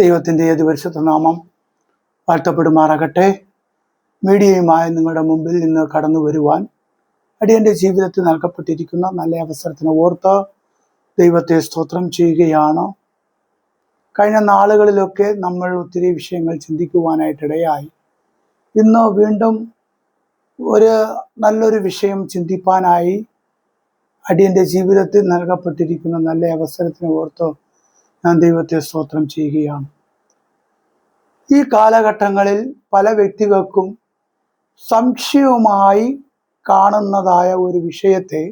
ദൈവത്തിന്റെ ഏത് പരിശുദ്ധ നാമം വാഴ്ത്തപ്പെടുമാറാകട്ടെ. മീഡിയയുമായ നിങ്ങളുടെ മുമ്പിൽ നിന്ന് കടന്നു വരുവാൻ അടിയന്റെ ജീവിതത്തിൽ നൽകപ്പെട്ടിരിക്കുന്ന നല്ല അവസരത്തിന് ഓർത്ത് ദൈവത്തെ സ്തോത്രം ചെയ്യുകയാണ്. കഴിഞ്ഞ നാളുകളിലൊക്കെ നമ്മൾ ഒത്തിരി വിഷയങ്ങൾ ചിന്തിക്കുവാനായിട്ടിടയായി. ഇന്ന് വീണ്ടും ഒരു നല്ലൊരു വിഷയം ചിന്തിപ്പാനായി അടിയന്റെ ജീവിതത്തിൽ നൽകപ്പെട്ടിരിക്കുന്ന നല്ല അവസരത്തിന് ഓർത്ത് ഞാൻ ദൈവത്തെ സ്തോത്രം ചെയ്യുകയാണ്. ഈ കാലഘട്ടങ്ങളിൽ പല വ്യക്തികൾക്കും സംശയവുമായി കാണുന്നതായ ഒരു വിഷയത്തെ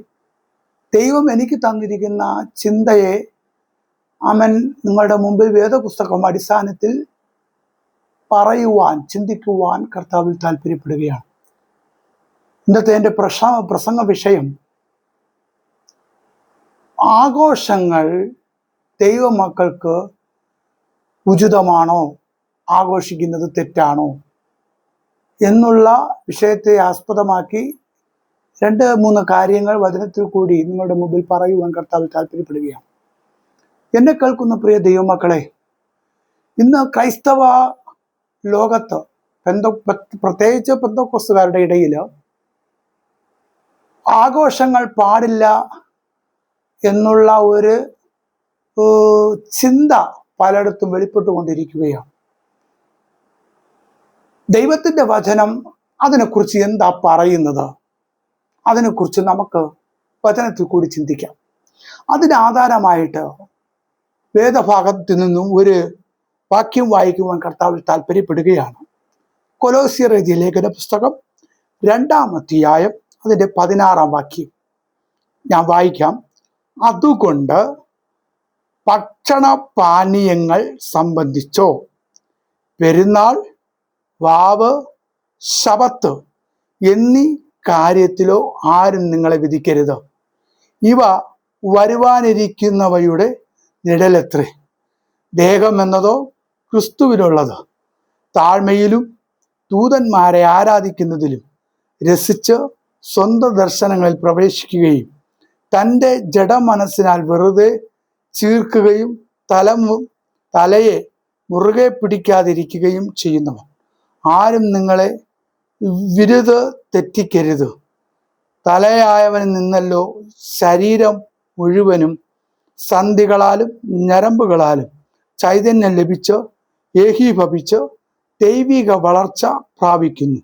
ദൈവം എനിക്ക് തന്നിരിക്കുന്ന ചിന്തയെ അവൻ നിങ്ങളുടെ മുമ്പിൽ വേദപുസ്തകം അടിസ്ഥാനത്തിൽ പറയുവാൻ ചിന്തിക്കുവാൻ കർത്താവിൽ താല്പര്യപ്പെടുകയാണ് ഇന്നത്തെ എന്റെ പ്രസ പ്രസംഗ വിഷയം ആഘോഷങ്ങൾ ദൈവമക്കൾക്ക് ഉചിതമാണോ? ആഘോഷിക്കുന്നത് തെറ്റാണോ? എന്നുള്ള വിഷയത്തെ ആസ്പദമാക്കി രണ്ട് മൂന്ന് കാര്യങ്ങൾ വചനത്തിൽ കൂടി നിങ്ങളുടെ മുമ്പിൽ പറയുവാൻ കർത്താവ് താല്പര്യപ്പെടുകയാണ് എന്നെ കേൾക്കുന്ന പ്രിയ ദൈവമക്കളെ ഇന്ന് ക്രൈസ്തവ ലോകത്ത് പെന്തോ പ്രത്യേകിച്ച് പെന്തോക്കോസ്തുകാരുടെ ഇടയിൽ ആഘോഷങ്ങൾ പാടില്ല എന്നുള്ള ഒരു ചിന്ത പലയിടത്തും വെളിപ്പെട്ടുകൊണ്ടിരിക്കുകയാണ്. ദൈവത്തിന്റെ വചനം അതിനെക്കുറിച്ച് എന്താ പറയുന്നത്? അതിനെക്കുറിച്ച് നമുക്ക് വചനത്തിൽ കൂടി ചിന്തിക്കാം. അതിന് ആധാരമായിട്ട് വേദഭാഗത്തു നിന്നും ഒരു വാക്യം വായിക്കുവാൻ കർത്താവിൽ താല്പര്യപ്പെടുകയാണ് കൊലോസിയർ എഴുതിയ ലേഖന പുസ്തകം രണ്ടാം അധ്യായം അതിന്റെ പതിനാറാം വാക്യം. ഞാൻ വായിക്കാം. അതുകൊണ്ട് ഭക്ഷണപാനീയങ്ങൾ സംബന്ധിച്ചോ? പെരുന്നാൾ വാവ് ശബത്ത് എന്നീ കാര്യത്തിലോ ആരും നിങ്ങളെ വിധിക്കരുത്. ഇവ വരുവാനിരിക്കുന്നവയുടെ നിഴലെത്രേ. ദേഹം എന്നതോ ക്രിസ്തുവിനുള്ളത് താഴ്മയിലും ദൂതന്മാരെ ആരാധിക്കുന്നതിലും രസിച്ച് സ്വന്തം ദർശനങ്ങളിൽ പ്രവേശിക്കുകയും തന്റെ ജഡമനസ്സിനാൽ വെറുതെ ചീർക്കുകയും തല തലയെ മുറുകെ പിടിക്കാതിരിക്കുകയും ചെയ്യുന്നവൻ. ആരും നിങ്ങളെ വിരുത് തെറ്റിക്കരുത്. തലയായവനിൽ നിന്നല്ലോ ശരീരം മുഴുവനും സന്ധികളാലും ഞരമ്പുകളാലും ചൈതന്യം ലഭിച്ച് ഏകീഭവിച്ച് ദൈവിക വളർച്ച പ്രാപിക്കുന്നു.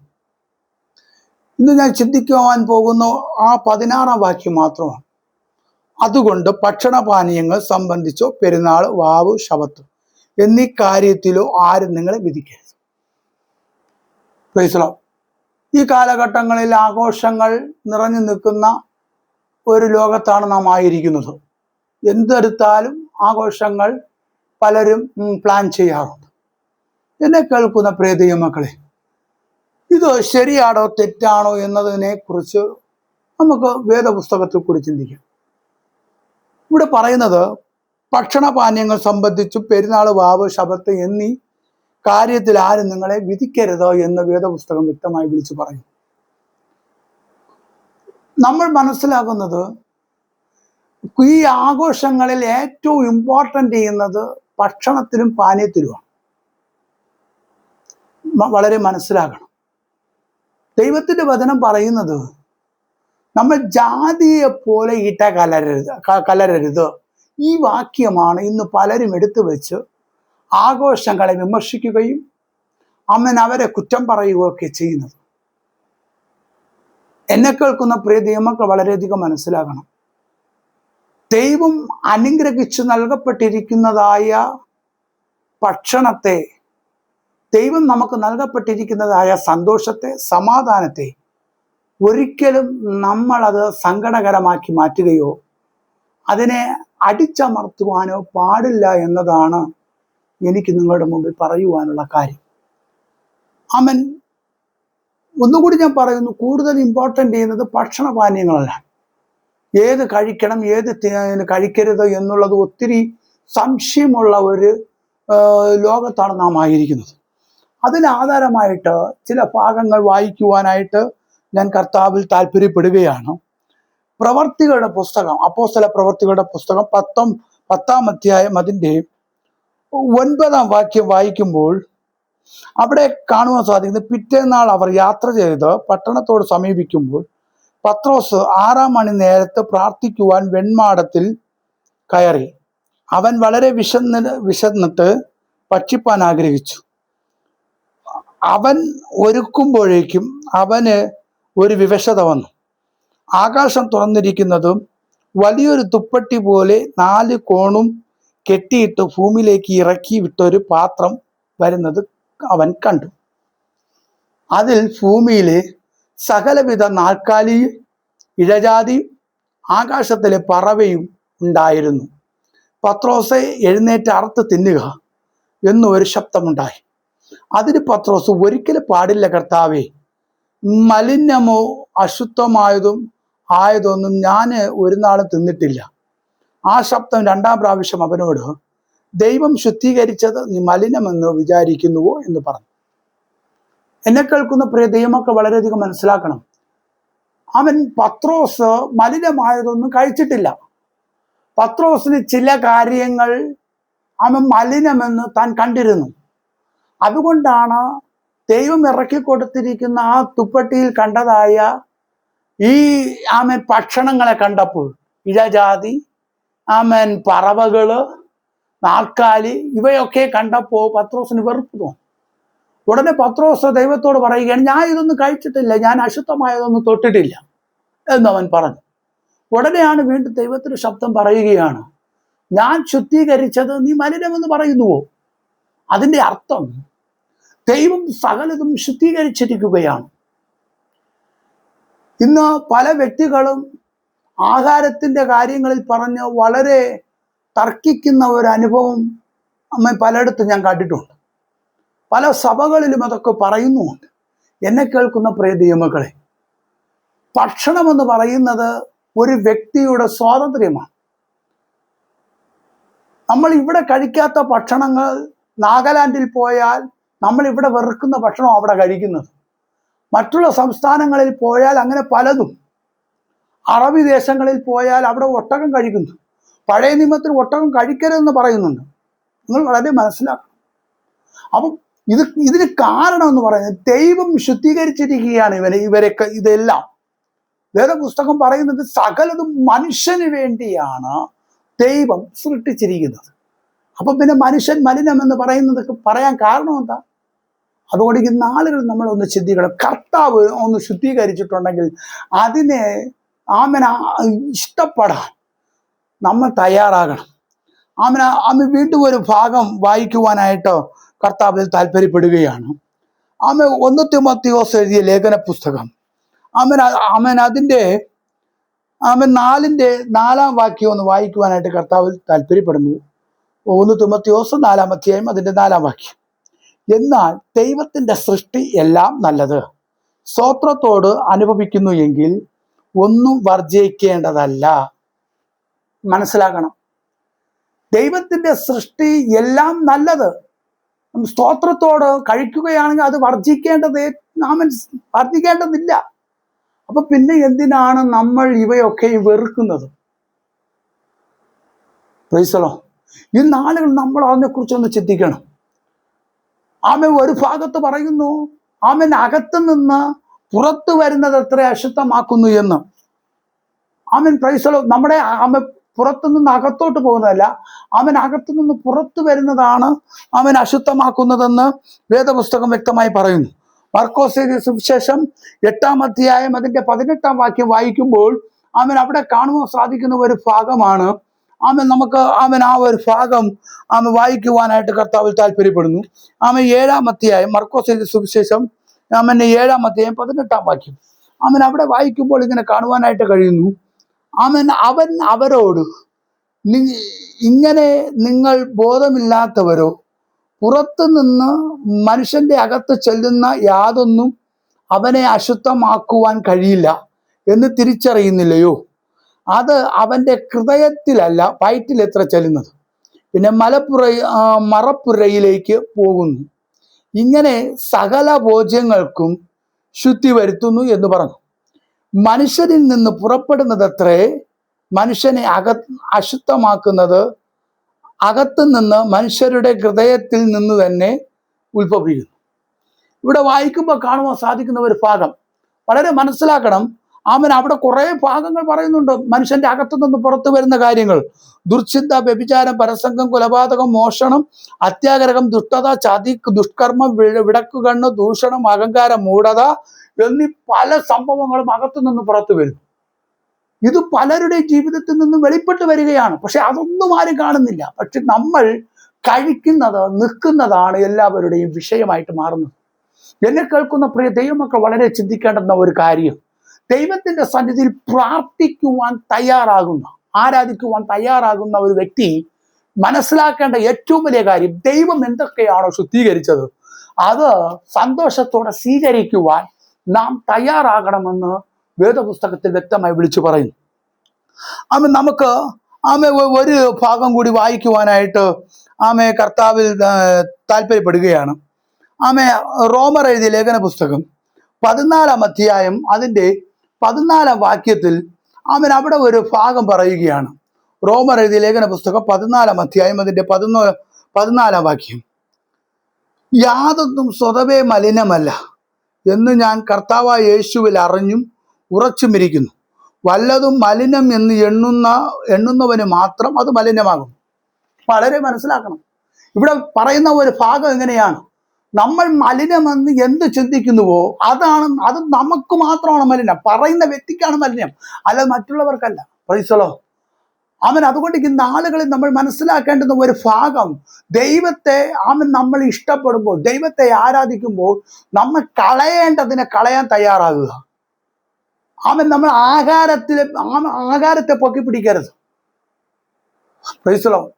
ഇന്ന് ഞാൻ ചിന്തിക്കുവാൻ പോകുന്ന ആ പതിനാറാം വാക്യം മാത്രമാണ്. അതുകൊണ്ട് ഭക്ഷണപാനീയങ്ങൾ സംബന്ധിച്ചോ പെരുന്നാൾ വാവ് ശബത്ത് എന്നീ കാര്യത്തിലോ ആരും നിങ്ങളെ വിധിക്കരുത്. ഈ കാലഘട്ടങ്ങളിൽ ആഘോഷങ്ങൾ നിറഞ്ഞു നിൽക്കുന്ന ഒരു ലോകത്താണ് നാം ആയിരിക്കുന്നത്. എന്തെടുത്താലും ആഘോഷങ്ങൾ പലരും പ്ലാൻ ചെയ്യാറുണ്ട്. എന്നെ കേൾക്കുന്ന പ്രീതിയ മക്കളെ ഇത് ശരിയാണോ തെറ്റാണോ എന്നതിനെ കുറിച്ച് നമുക്ക് വേദപുസ്തകത്തിൽ കൂടി ചിന്തിക്കാം. ഇവിടെ പറയുന്നത് ഭക്ഷണപാനീയങ്ങൾ സംബന്ധിച്ചു പെരുന്നാൾ വാവ് ശബത്ത് എന്നീ കാര്യത്തിൽ ആരും നിങ്ങളെ വിധിക്കരുത് എന്ന് വേദപുസ്തകം വ്യക്തമായി വിളിച്ചു പറയും. നമ്മൾ മനസ്സിലാക്കുന്നത് ഈ ആഘോഷങ്ങളിൽ ഏറ്റവും ഇമ്പോർട്ടന്റ് ചെയ്യുന്നത് ഭക്ഷണത്തിലും പാനീയത്തിലുമാണ്. വളരെ മനസ്സിലാകണം. ദൈവത്തിന്റെ വചനം പറയുന്നത് നമ്മൾ ജാതിയെ പോലെ ഇട്ട കലരരുത് കലരരുത്. ഈ വാക്യമാണ് ഇന്ന് പലരും എടുത്തു വെച്ച് ആഘോഷങ്ങളെ വിമർശിക്കുകയും അമ്മൻ അവരെ കുറ്റം പറയുകയൊക്കെ ചെയ്യുന്നത്. എന്നെ കേൾക്കുന്ന പ്രിയ ദൈവമക്കൾ വളരെയധികം മനസ്സിലാക്കണം ദൈവം അനുഗ്രഹിച്ചു നൽകപ്പെട്ടിരിക്കുന്നതായ ഭക്ഷണത്തെ ദൈവം നമുക്ക് നൽകപ്പെട്ടിരിക്കുന്നതായ സന്തോഷത്തെ സമാധാനത്തെ ഒരിക്കലും നമ്മളത് സങ്കടകരമാക്കി മാറ്റുകയോ അതിനെ അടിച്ചമർത്തുവാനോ പാടില്ല എന്നതാണ് എനിക്ക് നിങ്ങളുടെ മുമ്പിൽ പറയുവാനുള്ള കാര്യം. അമൻ ഒന്നുകൂടി ഞാൻ പറയുന്നു കൂടുതൽ ഇമ്പോർട്ടന്റ് ചെയ്യുന്നത് ഭക്ഷണപാനീയങ്ങളല്ല ഏത് കഴിക്കണം ഏത് കഴിക്കരുത് എന്നുള്ളത് ഒത്തിരി സംശയമുള്ള ഒരു ലോകത്താണ് നാം ആയിരിക്കുന്നത്. അതിന് ആധാരമായിട്ട് ചില ഭാഗങ്ങൾ വായിക്കുവാനായിട്ട് ഞാൻ കർത്താവിൽ താല്പര്യപ്പെടുകയാണ്. പ്രവർത്തികളുടെ പുസ്തകം അപ്പോസ്തല പ്രവർത്തികളുടെ പുസ്തകം പത്തും പത്താം അധ്യായം അതിന്റെ ഒൻപതാം വാക്യം വായിക്കുമ്പോൾ അവിടെ കാണുവാൻ സാധിക്കുന്നത് പിറ്റേന്നാൾ അവർ യാത്ര ചെയ്ത് പട്ടണത്തോട് സമീപിക്കുമ്പോൾ പത്രോസ് ആറാം മണി നേരത്ത് പ്രാർത്ഥിക്കുവാൻ വെൺമാടത്തിൽ കയറി. അവൻ വളരെ വിശന്ന് വിശന്നിട്ട് ഭക്ഷിപ്പാൻ ആഗ്രഹിച്ചു. അവൻ ഒരുക്കുമ്പോഴേക്കും അവന് ഒരു വിവശത വന്നു. ആകാശം തുറന്നിരിക്കുന്നതും വലിയൊരു തുപ്പട്ടി പോലെ നാല് കോണും കെട്ടിയിട്ട് ഭൂമിയിലേക്ക് ഇറക്കി വിട്ടൊരു പാത്രം വരുന്നത് അവൻ കണ്ടു. അതിൽ ഭൂമിയിലെ സകലവിധ നാൽക്കാലി ഇഴജാതി ആകാശത്തിലെ പറവയും ഉണ്ടായിരുന്നു. പത്രോസെ എഴുന്നേറ്റ് അറുത്ത് തിന്നുക എന്നു ഒരു ശബ്ദമുണ്ടായി. അതിന് പത്രോസ് ഒരിക്കലും പാടില്ല കർത്താവേ മലിനമോ അശുദ്ധമായതും ആയതൊന്നും ഞാൻ ഒരു നാളും തിന്നിട്ടില്ല. ആ ശബ്ദം രണ്ടാം പ്രാവശ്യം അവനോട് ദൈവം ശുദ്ധീകരിച്ചത് നീ മലിനമെന്ന് വിചാരിക്കുന്നുവോ? എന്ന് പറഞ്ഞു. എന്നെ കേൾക്കുന്ന പ്രിയ ദൈവമൊക്കെ വളരെയധികം മനസ്സിലാക്കണം. അവൻ പത്രോസ് മലിനമായതൊന്നും കഴിച്ചിട്ടില്ല. പത്രോസിന് ചില കാര്യങ്ങൾ അവൻ മലിനമെന്ന് താൻ കണ്ടിരുന്നു. അതുകൊണ്ടാണ് ദൈവം ഇറക്കി കൊടുത്തിരിക്കുന്ന ആ തുപ്പട്ടിയിൽ കണ്ടതായ ഈ ആമൻ ഭക്ഷണങ്ങളെ കണ്ടപ്പോൾ ഇഴജാതി ആമൻ പറവകൾ നാൽക്കാലി ഇവയൊക്കെ കണ്ടപ്പോൾ പത്രോസിന് വെറുപ്പ് തോന്നും. ഉടനെ പത്രോസ് ദൈവത്തോട് പറയുകയാണ് ഞാൻ ഇതൊന്നും കഴിച്ചിട്ടില്ല ഞാൻ അശുദ്ധമായതൊന്നും തൊട്ടിട്ടില്ല എന്ന് അവൻ പറഞ്ഞു. ഉടനെയാണ് വീണ്ടും ദൈവത്തിന് ശബ്ദം പറയുകയാണ് ഞാൻ ശുദ്ധീകരിച്ചത് നീ മലിനമെന്ന് പറയുന്നുവോ? അതിന്റെ അർത്ഥം ദൈവം സകലതും ശുദ്ധീകരിച്ചിരിക്കുകയാണ്. ഇന്ന് പല വ്യക്തികളും ആഹാരത്തിന്റെ കാര്യങ്ങളിൽ പറഞ്ഞ് വളരെ തർക്കിക്കുന്ന ഒരു അനുഭവം അമ്മ പലയിടത്തും ഞാൻ കണ്ടിട്ടുണ്ട്. പല സഭകളിലും അതൊക്കെ പറയുന്നുമുണ്ട്. എന്നെ കേൾക്കുന്ന പ്രിയ ദൈവമക്കളെ ഭക്ഷണമെന്ന് പറയുന്നത് ഒരു വ്യക്തിയുടെ സ്വാതന്ത്ര്യമാണ്. നമ്മൾ ഇവിടെ കഴിക്കാത്ത ഭക്ഷണങ്ങൾ നാഗാലാൻഡിൽ പോയാൽ നമ്മൾ ഇവിടെ വെറുക്കുന്ന ഭക്ഷണം അവിടെ കഴിക്കുന്നത്. മറ്റുള്ള സംസ്ഥാനങ്ങളിൽ പോയാൽ അങ്ങനെ പലതും. അറബി ദേശങ്ങളിൽ പോയാൽ അവിടെ ഒട്ടകം കഴിക്കുന്നു. പഴയ നിയമത്തിൽ ഒട്ടകം കഴിക്കരുതെന്ന് പറയുന്നുണ്ട്. നിങ്ങൾ വളരെ മനസ്സിലാക്കണം. അപ്പം ഇത് ഇതിന് കാരണം എന്ന് പറയുന്നത് ദൈവം ശുദ്ധീകരിച്ചിരിക്കുകയാണ് ഇവരെ ഇവരൊക്കെ ഇതെല്ലാം. വേദപുസ്തകം പറയുന്നത് സകലതും മനുഷ്യന് വേണ്ടിയാണ് ദൈവം സൃഷ്ടിച്ചിരിക്കുന്നത്. അപ്പം പിന്നെ മനുഷ്യൻ മലിനം എന്ന് പറയുന്നത് പറയാൻ കാരണം എന്താ? അതുകൊണ്ട് ഈ നാളുകൾ നമ്മൾ ഒന്ന് ചിന്തിക്കണം. കർത്താവ് ഒന്ന് ശുദ്ധീകരിച്ചിട്ടുണ്ടെങ്കിൽ അതിനെ ആമന ഇഷ്ടപ്പെടാൻ നമ്മൾ തയ്യാറാകണം. ആമന ആമ വീണ്ടും ഒരു ഭാഗം വായിക്കുവാനായിട്ട് കർത്താവിൽ താല്പര്യപ്പെടുകയാണ്. ആമ ഒന്നത്തെ മത്തിയോസ് എഴുതിയ ലേഖന പുസ്തകം ആമൻ ആമൻ അതിന്റെ ആമൻ നാലിന്റെ നാലാം വാക്യം ഒന്ന് വായിക്കുവാനായിട്ട് കർത്താവിൽ താല്പര്യപ്പെടുന്നു. ഒന്ന് തുമത്തിയോസ് നാലാം അധ്യായം അതിന്റെ നാലാം വാക്യം. എന്നാൽ ദൈവത്തിന്റെ സൃഷ്ടി എല്ലാം നല്ലത്. സ്വോത്രത്തോട് അനുഭവിക്കുന്നു എങ്കിൽ ഒന്നും വർജിക്കേണ്ടതല്ല മനസ്സിലാക്കണം. ദൈവത്തിന്റെ സൃഷ്ടി എല്ലാം നല്ലത്. സ്തോത്രത്തോട് കഴിക്കുകയാണെങ്കിൽ അത് വർജിക്കേണ്ടത് നാമൻ വർജിക്കേണ്ടതില്ല അപ്പൊ പിന്നെ എന്തിനാണ് നമ്മൾ ഇവയൊക്കെ വെറുക്കുന്നത്? പ്രൈസലോ ഈ നാളുകൾ നമ്മൾ അതിനെക്കുറിച്ചൊന്ന് ചിന്തിക്കണം. ആമൻ ഒരു ഭാഗത്ത് പറയുന്നു ആമൻ അകത്തു നിന്ന് പുറത്തു വരുന്നത് എത്ര അശുദ്ധമാക്കുന്നു എന്ന്. ആമൻ പ്രൈസലോ നമ്മുടെ ആമ പുറത്തു നിന്ന് അകത്തോട്ട് പോകുന്നതല്ല അവൻ അകത്തു നിന്ന് പുറത്തു വരുന്നതാണ് അവൻ അശുദ്ധമാക്കുന്നതെന്ന് വേദപുസ്തകം വ്യക്തമായി പറയുന്നു. മർക്കോസ് സുവിശേഷം എട്ടാം അധ്യായം അതിന്റെ പതിനെട്ടാം വാക്യം വായിക്കുമ്പോൾ അവൻ അവിടെ കാണുവാൻ സാധിക്കുന്ന ഒരു ഭാഗമാണ് അവൻ നമുക്ക് ആമൻ ആ ഒരു ഭാഗം ആമ വായിക്കുവാനായിട്ട് കർത്താവിൽ താല്പര്യപ്പെടുന്നു. ആമ ഏഴാം അധ്യായം മർക്കോസ് എഴുതിയ സുവിശേഷം ആമന്റെ ഏഴാം അധ്യായം പതിനെട്ടാം വാക്യം. ആമൻ അവിടെ വായിക്കുമ്പോൾ ഇങ്ങനെ കാണുവാനായിട്ട് കഴിയുന്നു. ആമൻ അവൻ അവരോട് "നി- ഇങ്ങനെ നിങ്ങൾ ബോധമില്ലാത്തവരോ പുറത്തു നിന്ന് മനുഷ്യന്റെ അകത്ത് ചെല്ലുന്ന യാതൊന്നും അവനെ അശുദ്ധമാക്കുവാൻ കഴിയില്ല എന്ന് തിരിച്ചറിയുന്നില്ലയോ? അത് അവന്റെ ഹൃദയത്തിലല്ല വയറ്റിൽ എത്ര ചെല്ലുന്നത്. പിന്നെ മലപ്പുറ മറപ്പുരയിലേക്ക് പോകുന്നു. ഇങ്ങനെ സകല ഭോജ്യങ്ങൾക്കും ശുദ്ധി വരുത്തുന്നു എന്ന് പറഞ്ഞു. മനുഷ്യരിൽ നിന്ന് പുറപ്പെടുന്നതത്രേ മനുഷ്യനെ അക അശുദ്ധമാക്കുന്നത് അകത്തു നിന്ന് മനുഷ്യരുടെ ഹൃദയത്തിൽ നിന്ന് തന്നെ ഉത്ഭവിക്കുന്നു. ഇവിടെ വായിക്കുമ്പോൾ കാണുവാൻ സാധിക്കുന്ന ഒരു ഭാഗം. വളരെ മനസ്സിലാക്കണം അവൻ അവിടെ കുറേ ഭാഗങ്ങൾ പറയുന്നുണ്ട്. മനുഷ്യന്റെ അകത്തു നിന്ന് പുറത്തു വരുന്ന കാര്യങ്ങൾ. ദുർചിന്ത വ്യഭിചാരം പരസംഗം കൊലപാതകം മോഷണം അത്യാഗ്രഹം ദുഷ്ടത ചതി ദുഷ്കർമ്മം വിടക്കു വിടക്കുകണ്ണ് ദൂഷണം അഹങ്കാരം മൂഢത എന്നീ പല സംഭവങ്ങളും അകത്തു നിന്ന് പുറത്തു വരും. ഇത് പലരുടെ ജീവിതത്തിൽ നിന്നും വെളിപ്പെട്ട് വരികയാണ്. പക്ഷെ അതൊന്നും ആരും കാണുന്നില്ല. പക്ഷെ നമ്മൾ കഴിക്കുന്നത് നിൽക്കുന്നതാണ് എല്ലാവരുടെയും വിഷയമായിട്ട് മാറുന്നത്. എന്നെ കേൾക്കുന്ന പ്രിയ ദൈവമൊക്കെ വളരെ ചിന്തിക്കേണ്ടുന്ന ഒരു കാര്യം. ദൈവത്തിന്റെ സന്നിധിയിൽ പ്രാർത്ഥിക്കുവാൻ തയ്യാറാകുന്ന ആരാധിക്കുവാൻ തയ്യാറാകുന്ന ഒരു വ്യക്തി മനസ്സിലാക്കേണ്ട ഏറ്റവും വലിയ കാര്യം ദൈവം എന്തൊക്കെയാണോ ശുദ്ധീകരിച്ചത് അത് സന്തോഷത്തോടെ സ്വീകരിക്കുവാൻ നാം തയ്യാറാകണമെന്ന് വേദപുസ്തകത്തിൽ വ്യക്തമായി വിളിച്ചു പറയുന്നു. ആമ നമുക്ക് ആമ ഒരു ഭാഗം കൂടി വായിക്കുവാനായിട്ട് ആമെ കർത്താവിൽ താല്പര്യപ്പെടുകയാണ് ആമെ റോമർ എഴുതിയ ലേഖന പുസ്തകം പതിനാലാം അധ്യായം അതിന്റെ പതിനാലാം വാക്യത്തിൽ അവൻ അവിടെ ഒരു ഭാഗം പറയുകയാണ്. റോമർ എഴുതിയ ലേഖന പുസ്തകം പതിനാലാം അധ്യായം അതിന്റെ പതിനോ പതിനാലാം വാക്യം. യാതൊന്നും സ്വതവേ മലിനമല്ല എന്ന് ഞാൻ കർത്താവ യേശുവിൽ അറിഞ്ഞും ഉറച്ചുമിരിക്കുന്നു വല്ലതും മലിനം എന്ന് എണ്ണുന്ന എണ്ണുന്നവന് മാത്രം അത് മലിനമാകും. വളരെ മനസ്സിലാക്കണം. ഇവിടെ പറയുന്ന ഒരു ഭാഗം എങ്ങനെയാണ്? നമ്മൾ മലിനമെന്ന് എന്ത് ചിന്തിക്കുന്നുവോ അതാണ് അത് നമുക്ക് മാത്രമാണ് മലിനം. പറയുന്ന വ്യക്തിക്കാണ് മലിനം. അല്ല മറ്റുള്ളവർക്കല്ല. പ്രൈസലോ അവൻ അതുകൊണ്ട് ഈ നാളുകളിൽ നമ്മൾ മനസ്സിലാക്കേണ്ടുന്ന ഒരു ഭാഗം ദൈവത്തെ അവൻ നമ്മൾ ഇഷ്ടപ്പെടുമ്പോൾ ദൈവത്തെ ആരാധിക്കുമ്പോൾ നമ്മൾ കളയേണ്ടതിനെ കളയാൻ തയ്യാറാകുക. അവൻ നമ്മൾ ആഹാരത്തിൽ ആ- ആഹാരത്തെ പൊക്കി പിടിക്കരുത്. പ്രൈസലോ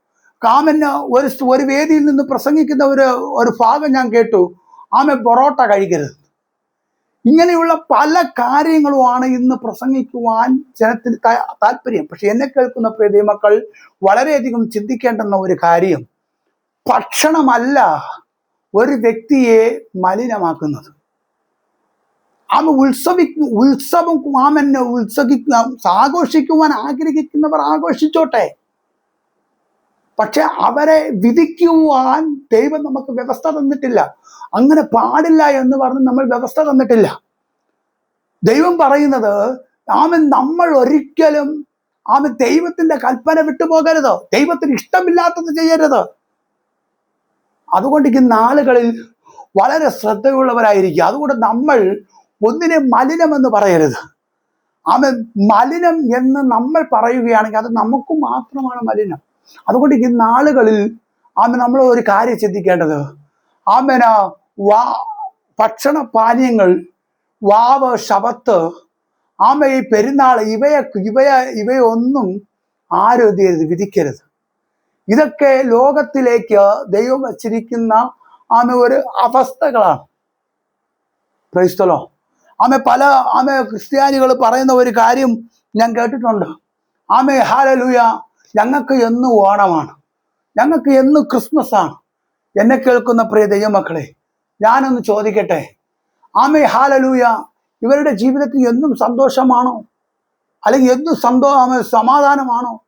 കാമന് ഒരു ഒരു വേദിയിൽ നിന്ന് പ്രസംഗിക്കുന്ന ഒരു ഒരു ഭാഗം ഞാൻ കേട്ടു. ആമ പൊറോട്ട കഴിക്കരുത്. ഇങ്ങനെയുള്ള പല കാര്യങ്ങളുമാണ് ഇന്ന് പ്രസംഗിക്കുവാൻ ജനത്തിന് താല്പര്യം. പക്ഷെ എന്നെ കേൾക്കുന്ന പ്രതിമക്കൾ വളരെയധികം ചിന്തിക്കേണ്ടുന്ന ഒരു കാര്യം. ഭക്ഷണമല്ല ഒരു വ്യക്തിയെ മലിനമാക്കുന്നത്. ആമ ഉത്സവി ഉത്സവം ആമെന്നെ ഉത്സവിക്കുക ആഘോഷിക്കുവാൻ ആഗ്രഹിക്കുന്നവർ ആഘോഷിച്ചോട്ടെ. പക്ഷെ അവരെ വിധിക്കുവാൻ ദൈവം നമുക്ക് വ്യവസ്ഥ തന്നിട്ടില്ല. അങ്ങനെ പാടില്ല എന്ന് പറഞ്ഞ് നമ്മൾ വ്യവസ്ഥ തന്നിട്ടില്ല. ദൈവം പറയുന്നത് ആമൻ നമ്മൾ ഒരിക്കലും ആമൻ ദൈവത്തിന്റെ കൽപ്പന വിട്ടുപോകരുത്. ദൈവത്തിന് ഇഷ്ടമില്ലാത്തത് ചെയ്യരുത്. അതുകൊണ്ട് ഈ നാളുകളിൽ വളരെ ശ്രദ്ധയുള്ളവരായിരിക്കുക. അതുകൊണ്ട് നമ്മൾ ഒന്നിനെ മലിനമെന്ന് പറയരുത്. ആമൻ മലിനം എന്ന് നമ്മൾ പറയുകയാണെങ്കിൽ അത് നമുക്ക് മാത്രമാണ് മലിനം. അതുകൊണ്ട് ഈ നാളുകളിൽ ആമ നമ്മൾ ഒരു കാര്യം ചിന്തിക്കേണ്ടത്. ആമന വാ ഭക്ഷണ പാനീയങ്ങൾ വാവ് ശവത്ത് ആമ ഈ പെരുന്നാൾ ഇവയെ ഇവയ ഇവയൊന്നും ആരും വിധിക്കരുത്. ഇതൊക്കെ ലോകത്തിലേക്ക് ദൈവം വച്ചിരിക്കുന്ന ആമ ഒരു അവസ്ഥകളാണ്. ക്രൈസ്തലോ ആമ പല ആമ ക്രിസ്ത്യാനികൾ പറയുന്ന ഒരു കാര്യം ഞാൻ കേട്ടിട്ടുണ്ട്. ആമേ ഹാലലൂയ ഞങ്ങൾക്ക് എന്ന് ഓണമാണ്. ഞങ്ങൾക്ക് എന്ന് ക്രിസ്മസ് ആണ്. എന്നെ കേൾക്കുന്ന പ്രിയ ദൈവമക്കളെ ഞാനൊന്ന് ചോദിക്കട്ടെ? ആമേ ഹാലലൂയ ഇവരുടെ ജീവിതത്തിൽ എന്നും സന്തോഷമാണോ? അല്ലെങ്കിൽ എന്നും സന്തോ ആമേ സമാധാനമാണോ?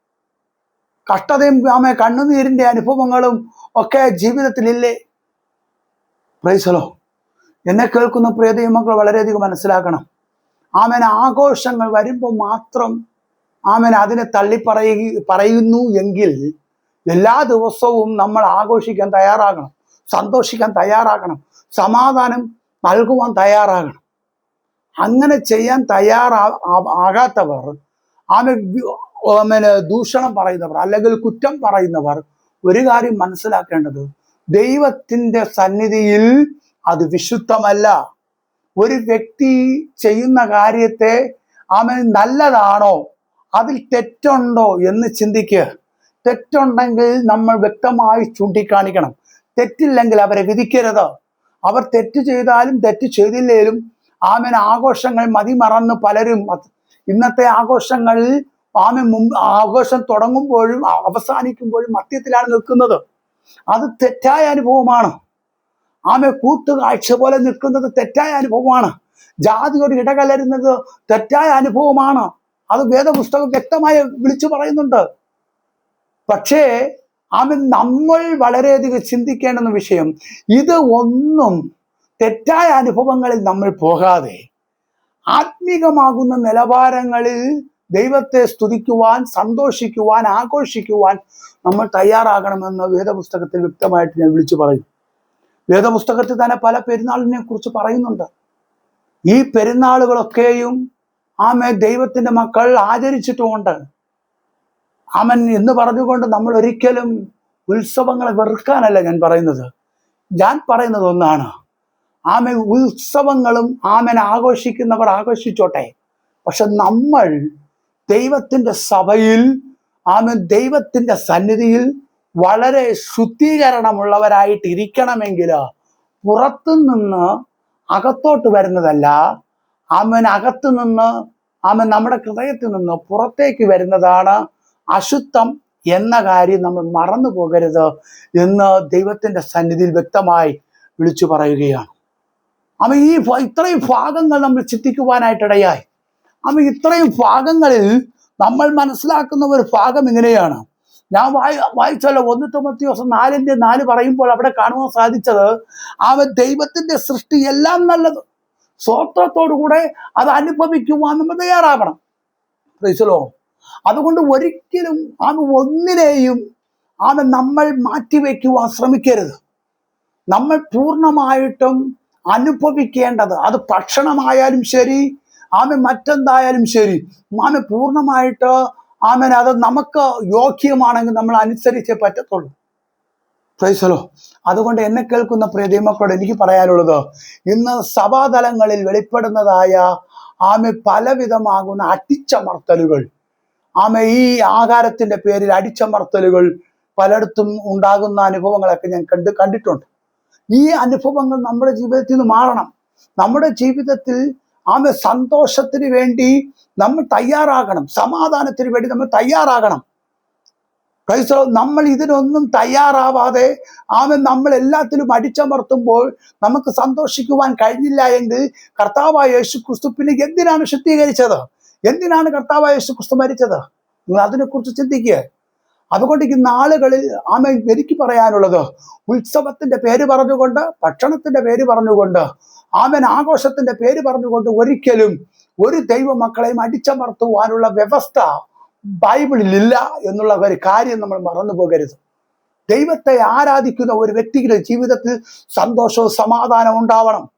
കഷ്ടതയും ആമേ കണ്ണുനീരിന്റെ അനുഭവങ്ങളും ഒക്കെ ജീവിതത്തിലില്ലേ? പ്രൈസലോ എന്നെ കേൾക്കുന്ന പ്രിയ ദൈവമക്കൾ വളരെയധികം മനസ്സിലാക്കണം. ആമേൻ ആഘോഷങ്ങൾ വരുമ്പോൾ മാത്രം ആമൻ അതിനെ തള്ളി പറയുക പറയുന്നു എങ്കിൽ എല്ലാ ദിവസവും നമ്മൾ ആഘോഷിക്കാൻ തയ്യാറാകണം സന്തോഷിക്കാൻ തയ്യാറാകണം സമാധാനം നൽകുവാൻ തയ്യാറാകണം. അങ്ങനെ ചെയ്യാൻ തയ്യാറാ ആകാത്തവർ ആമെ ആമനെ ദൂഷണം പറയുന്നവർ അല്ലെങ്കിൽ കുറ്റം പറയുന്നവർ ഒരു കാര്യം മനസ്സിലാക്കേണ്ടത് ദൈവത്തിന്റെ സന്നിധിയിൽ അത് വിശുദ്ധമല്ല. ഒരു വ്യക്തി ചെയ്യുന്ന കാര്യത്തെ ആമൻ നല്ലതാണോ അതിൽ തെറ്റുണ്ടോ എന്ന് ചിന്തിക്കുക. തെറ്റുണ്ടെങ്കിൽ നമ്മൾ വ്യക്തമായി ചൂണ്ടിക്കാണിക്കണം. തെറ്റില്ലെങ്കിൽ അവരെ വിധിക്കരുത്. അവർ തെറ്റ് ചെയ്താലും തെറ്റ് ചെയ്തില്ലേലും ആമൻ ആഘോഷങ്ങൾ മതിമറന്ന് പലരും. ഇന്നത്തെ ആഘോഷങ്ങളിൽ ആമൻ മുമ്പ് ആഘോഷം തുടങ്ങുമ്പോഴും അവസാനിക്കുമ്പോഴും മധ്യത്തിലാണ് നിൽക്കുന്നത്. അത് തെറ്റായ അനുഭവമാണ്. ആമെ കൂട്ടുകാഴ്ച പോലെ നിൽക്കുന്നത് തെറ്റായ അനുഭവമാണ്. ജാതിയോട് ഇടകലരുന്നത് തെറ്റായ അനുഭവമാണ്. അത് വേദപുസ്തകം വ്യക്തമായി വിളിച്ചു പറയുന്നുണ്ട്. പക്ഷേ അത് നമ്മൾ വളരെയധികം ചിന്തിക്കേണ്ടുന്ന വിഷയം ഇത് ഒന്നും തെറ്റായ അനുഭവങ്ങളിൽ നമ്മൾ പോകാതെ ആത്മീകമാകുന്ന നിലവാരങ്ങളിൽ ദൈവത്തെ സ്തുതിക്കുവാൻ സന്തോഷിക്കുവാൻ ആഘോഷിക്കുവാൻ നമ്മൾ തയ്യാറാകണമെന്ന് വേദപുസ്തകത്തിൽ വ്യക്തമായിട്ട് ഞാൻ വിളിച്ചു പറയും വേദപുസ്തകത്തിൽ തന്നെ പല പെരുന്നാളിനെ കുറിച്ച് പറയുന്നുണ്ട്. ഈ പെരുന്നാളുകളൊക്കെയും ആമെ ദൈവത്തിന്റെ മക്കൾ ആചരിച്ചിട്ടുമുണ്ട്. ആമൻ എന്ന് പറഞ്ഞുകൊണ്ട് നമ്മൾ ഒരിക്കലും ഉത്സവങ്ങളെ വെറുക്കാനല്ല ഞാൻ പറയുന്നത്. ഞാൻ പറയുന്നത് ഒന്നാണ്. ആമെ ഉത്സവങ്ങളും ആമനെ ആഘോഷിക്കുന്നവർ ആഘോഷിച്ചോട്ടെ. പക്ഷെ നമ്മൾ ദൈവത്തിന്റെ സഭയിൽ ആമൻ ദൈവത്തിന്റെ സന്നിധിയിൽ വളരെ ശുദ്ധീകരണമുള്ളവരായിട്ടിരിക്കണമെങ്കിൽ പുറത്തു നിന്ന് അകത്തോട്ട് വരുന്നതല്ല ആമൻ അകത്തു നിന്ന് ആമൻ നമ്മുടെ ഹൃദയത്തിൽ നിന്ന് പുറത്തേക്ക് വരുന്നതാണ് അശുദ്ധം എന്ന കാര്യം നമ്മൾ മറന്നു പോകരുത് എന്ന് ദൈവത്തിന്റെ സന്നിധിയിൽ വ്യക്തമായി വിളിച്ചു പറയുകയാണ്. അമ്മ ഈ ഇത്രയും ഭാഗങ്ങൾ നമ്മൾ ചിന്തിക്കുവാനായിട്ടിടയായി. അമ്മ ഇത്രയും ഭാഗങ്ങളിൽ നമ്മൾ മനസ്സിലാക്കുന്ന ഒരു ഭാഗം ഇങ്ങനെയാണ്. ഞാൻ വായി വായിച്ചല്ലോ ഒന്ന് തൊമ്പത്തി ദിവസം നാലിന്റെ നാല് പറയുമ്പോൾ അവിടെ കാണുവാൻ സാധിച്ചത് അവൻ ദൈവത്തിന്റെ സൃഷ്ടി എല്ലാം നല്ലത്. സ്വത്വത്തോടുകൂടെ അത് അനുഭവിക്കുവാൻ നമ്മൾ തയ്യാറാകണം പ്രൈസലോ അതുകൊണ്ട് ഒരിക്കലും അത് ഒന്നിനെയും അത് നമ്മൾ മാറ്റിവെക്കുവാൻ ശ്രമിക്കരുത്. നമ്മൾ പൂർണമായിട്ടും അനുഭവിക്കേണ്ടത് അത് ഭക്ഷണമായാലും ശരി ആമ മറ്റെന്തായാലും ശരി ആമ പൂർണമായിട്ട് ആമൻ അത് നമുക്ക് യോഗ്യമാണെങ്കിൽ നമ്മൾ അനുസരിച്ചേ പറ്റത്തുള്ളൂ. പ്രൈസലോ അതുകൊണ്ട് എന്നെ കേൾക്കുന്ന പ്രിയ ദൈവമക്കളോട് എനിക്ക് പറയാനുള്ളത് ഇന്ന് സഭാതലങ്ങളിൽ വെളിപ്പെടുന്നതായ ആമെ പലവിധമാകുന്ന അടിച്ചമർത്തലുകൾ ആമെ ഈ ആകാരത്തിന്റെ പേരിൽ അടിച്ചമർത്തലുകൾ പലയിടത്തും ഉണ്ടാകുന്ന അനുഭവങ്ങളൊക്കെ ഞാൻ കണ്ട് കണ്ടിട്ടുണ്ട്. ഈ അനുഭവങ്ങൾ നമ്മുടെ ജീവിതത്തിൽ നിന്ന് മാറണം. നമ്മുടെ ജീവിതത്തിൽ ആമെ സന്തോഷത്തിന് വേണ്ടി നമ്മൾ തയ്യാറാകണം. സമാധാനത്തിന് വേണ്ടി നമ്മൾ തയ്യാറാകണം. ക്രൈസ്തവ നമ്മൾ ഇതിനൊന്നും തയ്യാറാവാതെ ആമൻ നമ്മൾ എല്ലാത്തിലും അടിച്ചമർത്തുമ്പോൾ നമുക്ക് സന്തോഷിക്കുവാൻ കഴിഞ്ഞില്ല എങ്കിൽ കർത്താവായ യേശു പിന്നെ എന്തിനാണ് ശുദ്ധീകരിച്ചത്? എന്തിനാണ് കർത്താവായ യേശു ക്രിസ്തു മരിച്ചത്? നിങ്ങൾ അതിനെക്കുറിച്ച് ചിന്തിക്കുക. അതുകൊണ്ട് ഈ നാളുകളിൽ ആമ എനിക്ക് പറയാനുള്ളത് ഉത്സവത്തിന്റെ പേര് പറഞ്ഞുകൊണ്ട് ഭക്ഷണത്തിന്റെ പേര് പറഞ്ഞുകൊണ്ട് ആമൻ ആഘോഷത്തിന്റെ പേര് പറഞ്ഞുകൊണ്ട് ഒരിക്കലും ഒരു ദൈവ മക്കളെയും അടിച്ചമർത്തുവാനുള്ള വ്യവസ്ഥ ബൈബിളിൽ ഇല്ല എന്നുള്ള ഒരു കാര്യം നമ്മൾ മറന്നു പോകരുത്. ദൈവത്തെ ആരാധിക്കുന്ന ഒരു വ്യക്തിയുടെ ജീവിതത്തിൽ സന്തോഷവും സമാധാനവും ഉണ്ടാവണം.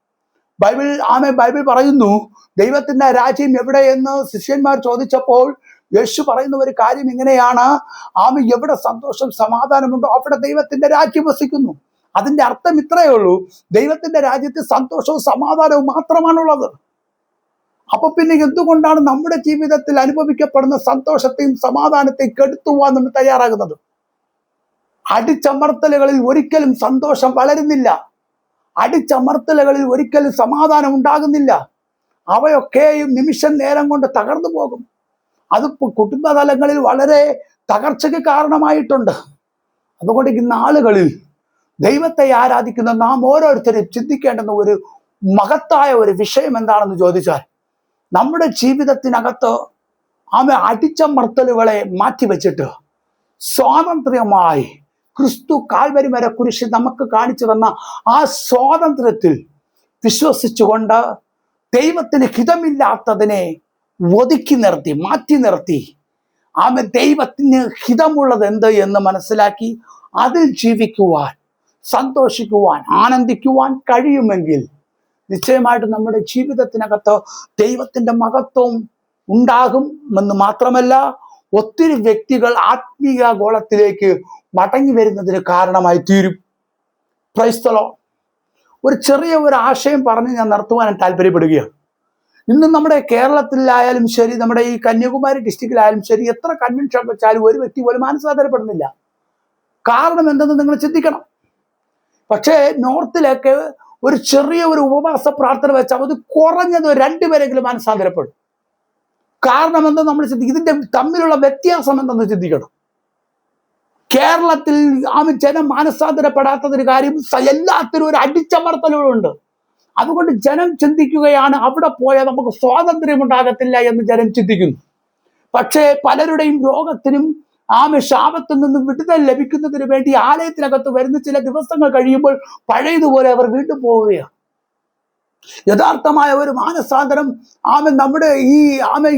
ബൈബിൾ ആമെ ബൈബിൾ പറയുന്നു ദൈവത്തിന്റെ രാജ്യം എവിടെയെന്ന് ശിഷ്യന്മാർ ചോദിച്ചപ്പോൾ യേശു പറയുന്ന ഒരു കാര്യം ഇങ്ങനെയാണ്. ആമ എവിടെ സന്തോഷം സമാധാനമുണ്ടോ അവിടെ ദൈവത്തിന്റെ രാജ്യം വസിക്കുന്നു. അതിന്റെ അർത്ഥം ഇത്രയേ ഉള്ളൂ. ദൈവത്തിന്റെ രാജ്യത്ത് സന്തോഷവും സമാധാനവും മാത്രമാണുള്ളത്. അപ്പൊ പിന്നെ എന്തുകൊണ്ടാണ് നമ്മുടെ ജീവിതത്തിൽ അനുഭവിക്കപ്പെടുന്ന സന്തോഷത്തെയും സമാധാനത്തെയും കെടുത്തുവാൻ നമ്മൾ തയ്യാറാകുന്നത്? അടിച്ചമർത്തലുകളിൽ ഒരിക്കലും സന്തോഷം വളരുന്നില്ല. അടിച്ചമർത്തലുകളിൽ ഒരിക്കലും സമാധാനം ഉണ്ടാകുന്നില്ല. അവയൊക്കെയും നിമിഷം നേരം കൊണ്ട് തകർന്നു പോകും. അത് കുടുംബതലങ്ങളിൽ വളരെ തകർച്ചയ്ക്ക് കാരണമായിട്ടുണ്ട്. അതുകൊണ്ട് ഈ നാളുകളിൽ ദൈവത്തെ ആരാധിക്കുന്ന നാം ഓരോരുത്തരും ചിന്തിക്കേണ്ടുന്ന ഒരു മഹത്തായ ഒരു വിഷയം എന്താണെന്ന് ചോദിച്ചാൽ നമ്മുടെ ജീവിതത്തിനകത്ത് ആമ അടിച്ചമർത്തലുകളെ മാറ്റിവെച്ചിട്ട് സ്വാതന്ത്ര്യമായി ക്രിസ്തു കാൽവരി വരെ കുരിശ് നമുക്ക് കാണിച്ചു തന്ന ആ സ്വാതന്ത്ര്യത്തിൽ വിശ്വസിച്ചുകൊണ്ട് ദൈവത്തിന് ഹിതമില്ലാത്തതിനെ ഒതുക്കി നിർത്തി മാറ്റി നിർത്തി. ആമ ദൈവത്തിന് ഹിതമുള്ളത് എന്ത് എന്ന് മനസ്സിലാക്കി അതിൽ ജീവിക്കുവാൻ സന്തോഷിക്കുവാൻ ആനന്ദിക്കുവാൻ കഴിയുമെങ്കിൽ നിശ്ചയമായിട്ടും നമ്മുടെ ജീവിതത്തിനകത്ത് ദൈവത്തിന്റെ മഹത്വം ഉണ്ടാകും എന്ന് മാത്രമല്ല ഒത്തിരി വ്യക്തികൾ ആത്മീയ ഗോളത്തിലേക്ക് മടങ്ങി വരുന്നതിന് കാരണമായി തീരും. ക്രൈസ്തലോ ഒരു ചെറിയ ഒരു ആശയം പറഞ്ഞ് ഞാൻ നടത്തുവാനും താല്പര്യപ്പെടുകയാണ്. ഇന്ന് നമ്മുടെ കേരളത്തിലായാലും ശരി നമ്മുടെ ഈ കന്യാകുമാരി ഡിസ്ട്രിക്റ്റിലായാലും ശരി എത്ര കൺവെൻഷൻ വെച്ചാലും ഒരു വ്യക്തി പോലും മാനസാന്തരപ്പെടുന്നില്ല. കാരണം എന്തെന്ന് നിങ്ങൾ ചിന്തിക്കണം. പക്ഷേ നോർത്തിലൊക്കെ ഒരു ചെറിയ ഒരു ഉപവാസ പ്രാർത്ഥന വെച്ചാൽ അത് കുറഞ്ഞത് രണ്ടു രണ്ടുപേരെങ്കിലും മാനസാന്തരപ്പെടും കാരണം എന്താ നമ്മൾ ചിന്തിക്കും ഇതിന്റെ തമ്മിലുള്ള വ്യത്യാസം എന്തെന്ന് ചിന്തിക്കണം. കേരളത്തിൽ ആ ജനം മാനസാന്തരപ്പെടാത്തതിന് കാര്യം എല്ലാത്തിനും ഒരു അടിച്ചമർത്തലുകളുണ്ട്. അതുകൊണ്ട് ജനം ചിന്തിക്കുകയാണ് അവിടെ പോയാൽ നമുക്ക് സ്വാതന്ത്ര്യം ഉണ്ടാകത്തില്ല എന്ന് ജനം ചിന്തിക്കുന്നു. പക്ഷേ പലരുടെയും രോഗത്തിനും ആമ ശാപത്തിൽ നിന്നും വിടുതൽ ലഭിക്കുന്നതിന് വേണ്ടി ആലയത്തിനകത്ത് വരുന്ന ചില ദിവസങ്ങൾ കഴിയുമ്പോൾ പഴയതുപോലെ അവർ വീണ്ടും പോവുകയാണ് യഥാർത്ഥമായ ഒരു മാനസാന്തരം ആമ നമ്മുടെ ഈ ആമ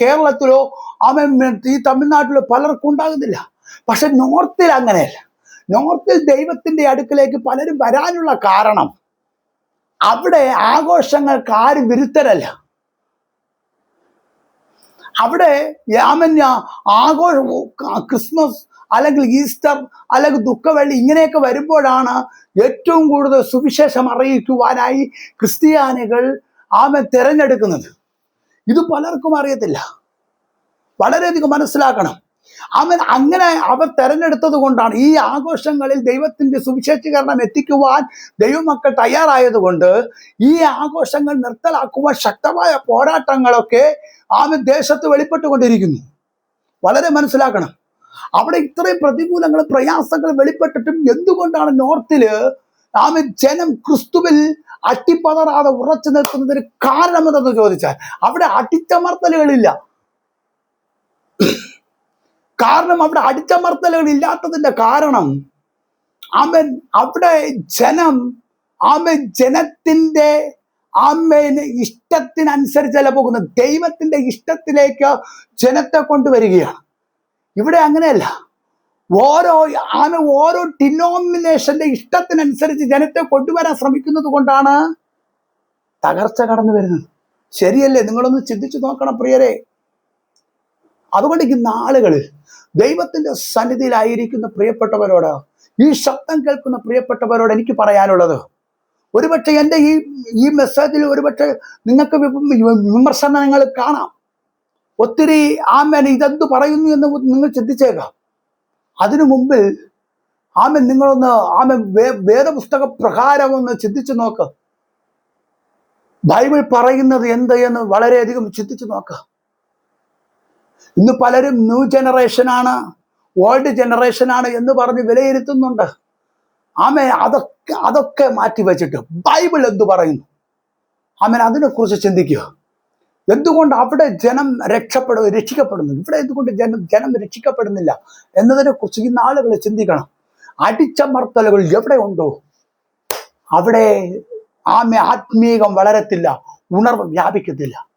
കേരളത്തിലോ ആമ ഈ തമിഴ്നാട്ടിലോ പലർക്കും ഉണ്ടാകുന്നില്ല. പക്ഷെ നോർത്തിൽ അങ്ങനെയല്ല. നോർത്തിൽ ദൈവത്തിന്റെ അടുക്കിലേക്ക് പലരും വരാനുള്ള കാരണം അവിടെ ആഘോഷങ്ങൾക്ക് ആരും വിരുദ്ധരല്ല. അവിടെ യാമന്യ ആഘോഷം ക്രിസ്മസ് അല്ലെങ്കിൽ ഈസ്റ്റർ അല്ലെങ്കിൽ ദുഃഖവെള്ളി ഇങ്ങനെയൊക്കെ വരുമ്പോഴാണ് ഏറ്റവും കൂടുതൽ സുവിശേഷം അറിയിക്കുവാനായി ക്രിസ്ത്യാനികൾ ആമെ തിരഞ്ഞെടുക്കുന്നത്. ഇത് പലർക്കും അറിയത്തില്ല. വളരെയധികം മനസ്സിലാക്കണം. അവൻ അങ്ങനെ അവർ തെരഞ്ഞെടുത്തത് കൊണ്ടാണ് ഈ ആഘോഷങ്ങളിൽ ദൈവത്തിന്റെ സുവിശേഷീകരണം എത്തിക്കുവാൻ ദൈവമക്കൾ തയ്യാറായതുകൊണ്ട് ഈ ആഘോഷങ്ങൾ നിർത്തലാക്കുവാൻ ശക്തമായ പോരാട്ടങ്ങളൊക്കെ ആമൻ ദേശത്ത് വെളിപ്പെട്ടുകൊണ്ടിരിക്കുന്നു. വളരെ മനസ്സിലാക്കണം. അവിടെ ഇത്രയും പ്രതികൂലങ്ങളും പ്രയാസങ്ങളും വെളിപ്പെട്ടിട്ടും എന്തുകൊണ്ടാണ് നോർത്തിൽ ആമൻ ജനം ക്രിസ്തുവിൽ അട്ടിപ്പതറാതെ ഉറച്ചു നിൽക്കുന്നതിന് കാരണമെന്തെന്ന് ചോദിച്ചാൽ അവിടെ അടിച്ചമർത്തലുകളില്ല. കാരണം അവിടെ അടിച്ചമർത്തലുകൾ ഇല്ലാത്തതിന്റെ കാരണം ആമൻ. അവിടെ ജനം ആമൻ ജനത്തിന്റെ ആമേന് ഇഷ്ടത്തിനനുസരിച്ചല്ല പോകുന്നത്. ദൈവത്തിന്റെ ഇഷ്ടത്തിലേക്ക് ജനത്തെ കൊണ്ടുവരികയാണ്. ഇവിടെ അങ്ങനെയല്ല. ഓരോ ആമ ഓരോ ഡിനോമിനേഷന്റെ ഇഷ്ടത്തിനനുസരിച്ച് ജനത്തെ കൊണ്ടുവരാൻ ശ്രമിക്കുന്നത് കൊണ്ടാണ് തകർച്ച കടന്നു വരുന്നത്. ശരിയല്ലേ? നിങ്ങളൊന്ന് ചിന്തിച്ചു നോക്കണം പ്രിയരെ. അതുകൊണ്ട് ഈ നാളുകളിൽ ദൈവത്തിന്റെ സന്നിധിയിലായിരിക്കുന്ന പ്രിയപ്പെട്ടവരോട് ഈ ശബ്ദം കേൾക്കുന്ന പ്രിയപ്പെട്ടവരോട് എനിക്ക് പറയാനുള്ളത് ഒരുപക്ഷെ എന്റെ ഈ ഈ മെസ്സേജിൽ ഒരുപക്ഷെ നിങ്ങൾക്ക് വിമർശനങ്ങൾ കാണാം. ഒത്തിരി ആമൻ ഇതെന്ത് പറയുന്നു എന്ന് നിങ്ങൾ ചിന്തിച്ചേക്കാം. അതിനു മുമ്പിൽ ആമൻ നിങ്ങളൊന്ന് ആമൻ വേദപുസ്തക പ്രകാരം ഒന്ന് ചിന്തിച്ചു നോക്ക്. ബൈബിൾ പറയുന്നത് എന്ത് എന്ന് വളരെയധികം ചിന്തിച്ചു നോക്കുക ഇന്ന് പലരും ന്യൂ ജനറേഷനാണ് ഓൾഡ് ജനറേഷനാണ് എന്ന് പറഞ്ഞ് വിലയിരുത്തുന്നുണ്ട്. ആമേ അതൊക്കെ അതൊക്കെ മാറ്റി വെച്ചിട്ട് ബൈബിൾ എന്തു പറയുന്നു? ആമൻ അതിനെക്കുറിച്ച് ചിന്തിക്കുക. എന്തുകൊണ്ട് അവിടെ ജനം രക്ഷപ്പെടും രക്ഷിക്കപ്പെടുന്നു? ഇവിടെ എന്തുകൊണ്ട് ജനം ജനം രക്ഷിക്കപ്പെടുന്നില്ല? എന്നതിനെ കുറിച്ച് ഇന്ന് ആളുകൾ ചിന്തിക്കണം. അടിച്ചമർത്തലുകൾ എവിടെ ഉണ്ടോ അവിടെ ആമ ആത്മീകം വളരത്തില്ല ഉണർവ് വ്യാപിക്കത്തില്ല.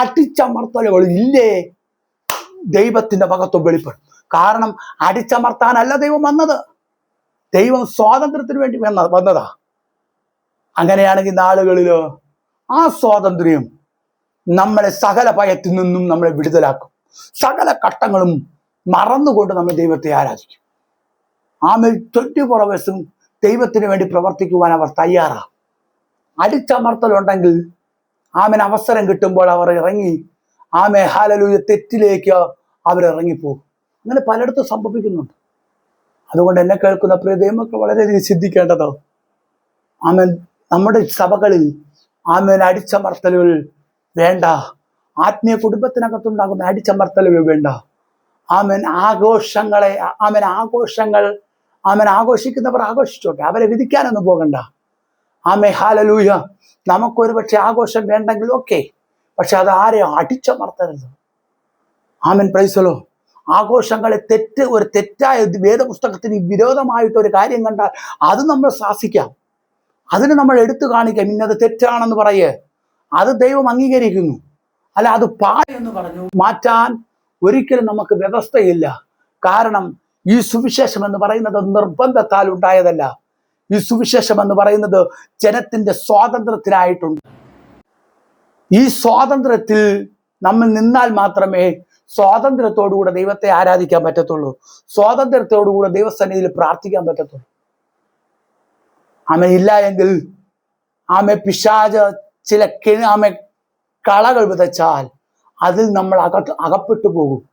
അടിച്ചമർത്തലുകൾ ഇല്ലേ? ദൈവത്തിന്റെ മഹത്വം വെളിപ്പെടും. കാരണം അടിച്ചമർത്താനല്ല ദൈവം വന്നത്. ദൈവം സ്വാതന്ത്ര്യത്തിന് വേണ്ടി വന്ന വന്നതാ. അങ്ങനെയാണെങ്കിൽ നാളുകളിൽ ആ സ്വാതന്ത്ര്യം നമ്മളെ സകല ഭയത്തിൽ നിന്നും നമ്മളെ വിടുതലാക്കും. സകല ഘട്ടങ്ങളും മറന്നുകൊണ്ട് നമ്മൾ ദൈവത്തെ ആരാധിക്കും. ആമേൽ ട്വന്റി ഫോർ അവേഴ്സും ദൈവത്തിന് വേണ്ടി പ്രവർത്തിക്കുവാൻ അവർ തയ്യാറാണ് അടിച്ചമർത്തലുണ്ടെങ്കിൽ ആമൻ അവസരം കിട്ടുമ്പോൾ അവർ ഇറങ്ങി ആമെ മേഹാലലൂയ തെറ്റിലേക്ക് അവരിറങ്ങിപ്പോകും. അങ്ങനെ പലയിടത്തും സംഭവിക്കുന്നുണ്ട്. അതുകൊണ്ട് എന്നെ കേൾക്കുന്ന പ്രിയ വളരെയധികം ചിന്തിക്കേണ്ടതോ ആമൻ. നമ്മുടെ സഭകളിൽ ആമൻ അടിച്ചമർത്തലുകൾ വേണ്ട. ആത്മീയ കുടുംബത്തിനകത്തുണ്ടാകുന്ന അടിച്ചമർത്തലുകൾ വേണ്ട. ആമൻ ആഘോഷങ്ങളെ ആമൻ ആഘോഷങ്ങൾ ആമൻ ആഘോഷിക്കുന്നവർ ആഘോഷിച്ചോട്ടെ. അവരെ വിധിക്കാനൊന്നും പോകണ്ട. ആമേ ഹാലലൂയ നമുക്കൊരു പക്ഷെ ആഘോഷം വേണ്ടെങ്കിലും ഓക്കെ. പക്ഷെ അത് ആരെയും അടിച്ചമർത്തരുത്. ആമൻ. പ്രൈസലോ ആഘോഷങ്ങളെ തെറ്റ് ഒരു തെറ്റായ വേദപുസ്തകത്തിന് വിരോധമായിട്ട് ഒരു കാര്യം കണ്ടാൽ അത് നമ്മൾ ശാസിക്കാം. അതിന് നമ്മൾ എടുത്തു കാണിക്കാം. ഇന്നത് തെറ്റാണെന്ന് പറയേ. അത് ദൈവം അംഗീകരിക്കുന്നു. അല്ല അത് പായെന്ന് പറഞ്ഞു മാറ്റാൻ ഒരിക്കലും നമുക്ക് വ്യവസ്ഥയില്ല. കാരണം ഈ സുവിശേഷം എന്ന് പറയുന്നത് നിർബന്ധത്താൽ ഉണ്ടായതല്ല. ഈ സുവിശേഷം എന്ന് പറയുന്നത് ജനത്തിന്റെ സ്വാതന്ത്ര്യത്തിനായിട്ടുണ്ട്. ഈ സ്വാതന്ത്ര്യത്തിൽ നമ്മൾ നിന്നാൽ മാത്രമേ സ്വാതന്ത്ര്യത്തോടുകൂടെ ദൈവത്തെ ആരാധിക്കാൻ പറ്റത്തുള്ളൂ. സ്വാതന്ത്ര്യത്തോടുകൂടെ ദൈവസന്നിധിയിൽ പ്രാർത്ഥിക്കാൻ പറ്റത്തുള്ളൂ. ആമ ഇല്ല എങ്കിൽ ആമെ പിശാജ ചില ആമെ കളകൾ വിതച്ചാൽ അതിൽ നമ്മൾ അക അകപ്പെട്ടു പോകും.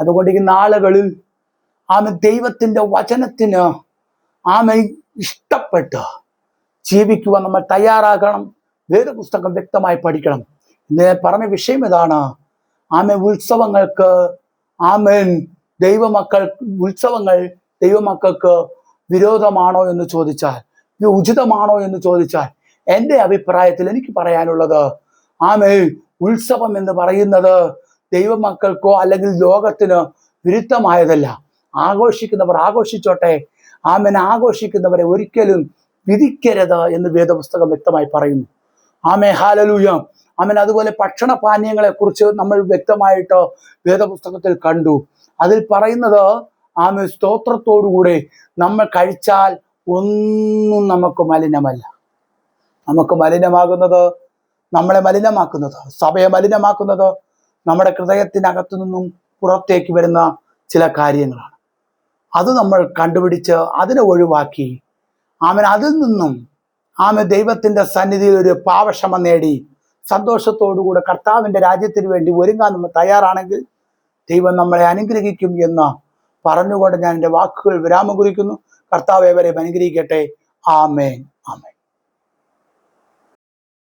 അതുകൊണ്ട് ഈ നാളുകളിൽ ആമ ദൈവത്തിന്റെ വചനത്തിന് ആമ ഇഷ്ടപ്പെട്ട് ജീവിക്കുവാൻ നമ്മൾ തയ്യാറാകണം. വേദപുസ്തകം വ്യക്തമായി പഠിക്കണം. പറഞ്ഞ വിഷയം ഇതാണ്. ആമ ഉത്സവങ്ങൾക്ക് ആമേൻ ദൈവമക്കൾ ഉത്സവങ്ങൾ ദൈവമക്കൾക്ക് വിരോധമാണോ എന്ന് ചോദിച്ചാൽ ഉചിതമാണോ എന്ന് ചോദിച്ചാൽ എന്റെ അഭിപ്രായത്തിൽ എനിക്ക് പറയാനുള്ളത് ആമേ ഉത്സവം എന്ന് പറയുന്നത് ദൈവമക്കൾക്കോ അല്ലെങ്കിൽ ലോകത്തിന് വിരുദ്ധമായതല്ല. ആഘോഷിക്കുന്നവർ ആഘോഷിച്ചോട്ടെ ആമൻ ആഘോഷിക്കുന്നവരെ ഒരിക്കലും വിധിക്കരുത് എന്ന് വേദപുസ്തകം വ്യക്തമായി പറയുന്നു. ആമേ ഹാലലൂയ ആമൻ. അതുപോലെ ഭക്ഷണ പാനീയങ്ങളെ കുറിച്ച് നമ്മൾ വ്യക്തമായിട്ട് വേദപുസ്തകത്തിൽ കണ്ടു. അതിൽ പറയുന്നത് ആമ സ്തോത്രത്തോടുകൂടെ നമ്മൾ കഴിച്ചാൽ ഒന്നും നമുക്ക് മലിനമല്ല. നമുക്ക് മലിനമാകുന്നത് നമ്മളെ മലിനമാക്കുന്നത് സഭയെ മലിനമാക്കുന്നത് നമ്മുടെ ഹൃദയത്തിനകത്തു നിന്നും പുറത്തേക്ക് വരുന്ന ചില കാര്യങ്ങളാണ്. അത് നമ്മൾ കണ്ടുപിടിച്ച് അതിനെ ഒഴിവാക്കി ആമൻ അതിൽ നിന്നും ആമ ദൈവത്തിന്റെ സന്നിധിയിൽ ഒരു പാവക്ഷമ നേടി സന്തോഷത്തോടുകൂടെ കർത്താവിന്റെ രാജ്യത്തിന് വേണ്ടി ഒരുങ്ങാൻ നമ്മൾ തയ്യാറാണെങ്കിൽ ദൈവം നമ്മളെ അനുഗ്രഹിക്കും എന്ന് പറഞ്ഞുകൊണ്ട് ഞാൻ എന്റെ വാക്കുകൾ വിരാമം കുറിക്കുന്നു. കർത്താവ് ഏവരെയും അനുഗ്രഹിക്കട്ടെ. ആമേൻ. ആമേൻ.